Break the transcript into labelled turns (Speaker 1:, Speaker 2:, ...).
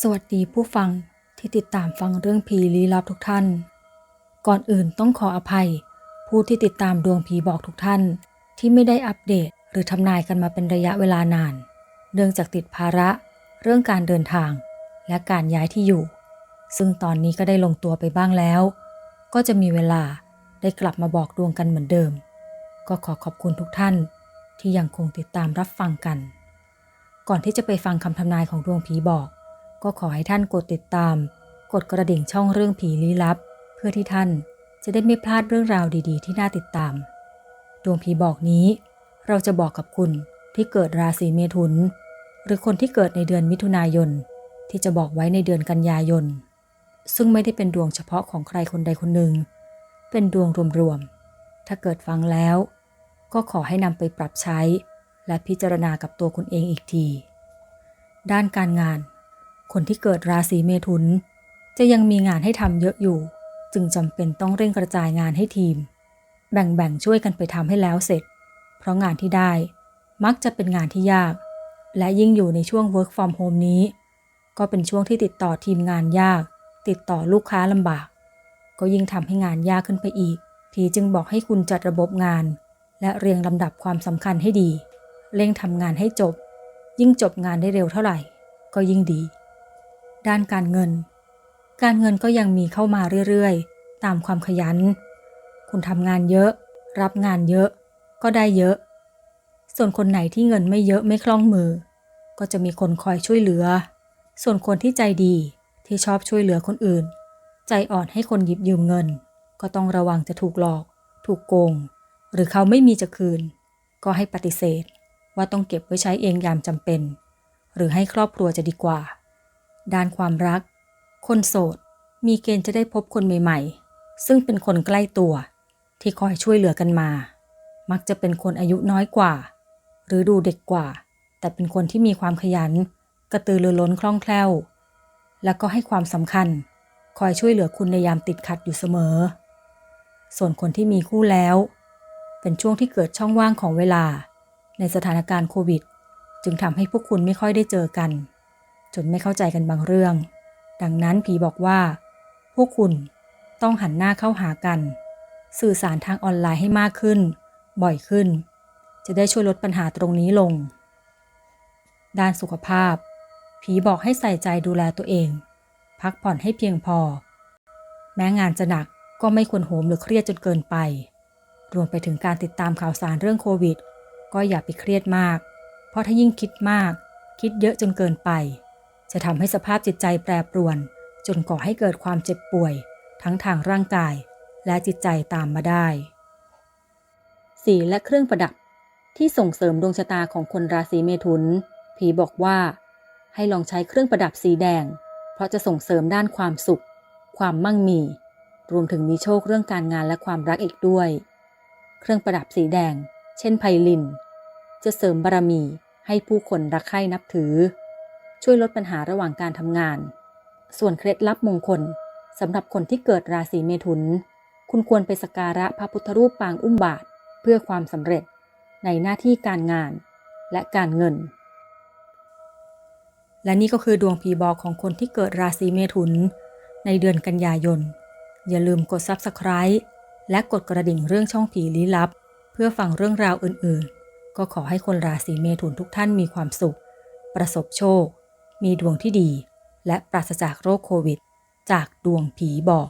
Speaker 1: สวัสดีผู้ฟังที่ติดตามฟังเรื่องผีลี้ลับทุกท่าน ก่อนอื่นต้องขออภัย ผู้ที่ติดตามดวงผีบอกทุกท่าน ที่ไม่ได้อัปเดตหรือทำนายกันมาเป็นระยะเวลานาน เนื่องจากติดภาระ เรื่องการเดินทาง และการย้ายที่อยู่ ซึ่งตอนนี้ก็ได้ลงตัวไปบ้างแล้ว ก็จะมีเวลาได้กลับมาบอกดวงกันเหมือนเดิม ก็ขอขอบคุณทุกท่าน ที่ยังคงติดตามรับฟังกัน ก่อนที่จะไปฟังคำทำนายของดวงผีบอก ก็ขอให้ท่านกดติดตาม กดกระดิ่งช่องเรื่องผีลี้ลับ เพื่อที่ท่านจะได้ไม่พลาดเรื่องราวดีๆ ที่น่าติดตาม ดวงผีบอกนี้ เราจะบอกกับคุณที่เกิดราศีเมถุน หรือคนที่เกิดในเดือนมิถุนายน ที่จะบอกไว้ในเดือนกันยายน ซึ่งไม่ได้เป็นดวงเฉพาะของใครคนใดคนหนึ่ง เป็นดวงรวมๆ ถ้าเกิดฟังแล้ว ก็ขอให้นำไปปรับใช้ และพิจารณากับตัวคุณเองอีกที ด้านการงาน คนที่เกิดราศีเมถุน จะยังมีงานให้ทำเยอะอยู่ จึงจำเป็นต้องเร่งกระจายงานให้ทีม แบ่งๆช่วยกันไปทำให้แล้วเสร็จ เพราะงานที่ได้มักจะเป็นงานที่ยาก และยิ่งอยู่ในช่วง work from home นี้ ก็เป็นช่วงที่ติดต่อทีมงานยาก ติดต่อลูกค้าลำบาก ก็ยิ่งทำให้งานยากขึ้นไปอีก ผีจึงบอกให้คุณจัดระบบงาน และเรียงลำดับความสำคัญให้ดี เร่งทำงานให้จบ ยิ่งจบงานได้เร็วเท่าไหร่ ก็ยิ่งดี ด้านการเงิน การเงินก็ยังมีเข้ามาเรื่อยๆ ตามความขยัน คุณทำงานเยอะ รับงานเยอะ ก็ได้เยอะ ส่วนคนไหนที่เงินไม่เยอะไม่คล่องมือ ก็จะมีคนคอยช่วยเหลือ ส่วนคนที่ใจดีที่ชอบช่วยเหลือคนอื่น ใจอ่อนให้คนหยิบยืมเงิน ก็ต้องระวังจะถูกหลอก ถูกโกง หรือเขาไม่มีจะคืน ก็ให้ปฏิเสธว่าต้องเก็บไว้ใช้เองยามจำเป็น หรือให้ครอบครัวจะดีกว่า ด้านความรัก คนโสด มีเกณฑ์จะได้พบคนใหม่ ๆ ซึ่งเป็นคนใกล้ตัว ที่คอยช่วยเหลือกันมา มักจะเป็นคนอายุน้อยกว่า หรือดูเด็กกว่า แต่เป็นคนที่มีความขยัน กระตือรือร้นคล่องแคล่ว และก็ให้ความสำคัญ คอยช่วยเหลือคุณในยามติดขัดอยู่เสมอ ส่วนคนที่มีคู่แล้ว เป็นช่วงที่เกิดช่องว่างของเวลา ในสถานการณ์โควิด จึงทำให้พวกคุณไม่ค่อยได้เจอกัน จนไม่เข้าใจกันบางเรื่อง ดังนั้นผีบอกว่า พวกคุณต้องหันหน้าเข้าหากัน สื่อสารทางออนไลน์ให้มากขึ้น บ่อยขึ้น จะได้ช่วยลดปัญหาตรงนี้ลง ด้านสุขภาพ ผีบอกให้ใส่ใจดูแลตัวเอง พักผ่อนให้เพียงพอ แม้งานจะหนักก็ไม่ควรโหมหรือเครียดจนเกินไป รวมไปถึงการติดตามข่าวสารเรื่องโควิด ก็อย่าไปเครียดมาก เพราะถ้ายิ่งคิดมาก คิดเยอะจนเกินไป จะทำให้สภาพจิตใจแปรปรวน จนก่อให้เกิดความเจ็บป่วย ทั้งทางร่างกาย และจิตใจตามมาได้ สีและเครื่องประดับที่ส่งเสริมดวงชะตาของคนราศีเมถุน ผีบอกว่า ให้ลองใช้เครื่องประดับสีแดง เพราะจะส่งเสริมด้านความสุข ความมั่งมี รวมถึงมีโชคเรื่องการงานและความรักอีกด้วย เครื่องประดับสีแดง เช่นไพลิน จะเสริมบารมีให้ผู้คนรักใคร่นับถือ ช่วยลดปัญหาระหว่างการทำงาน ส่วนเคล็ดลับมงคลสำหรับคนที่เกิดราศีเมถุน คุณควรไปสักการะพระพุทธรูปปางอุ้มบาท เพื่อความสำเร็จในหน้าที่การงานและการเงิน และนี่ก็คือดวงผีบอกของคนที่เกิดราศีเมถุน ในเดือนกันยายน อย่าลืมกด Subscribe และกดกระดิ่งเรื่องช่องผีลี้ลับ เพื่อฟังเรื่องราวอื่นๆ ก็ขอให้คนราศีเมถุนทุกท่านมีความสุข ประสบโชค มีดวงที่ดี และปราศจากโรคโควิด จากดวงผีบอก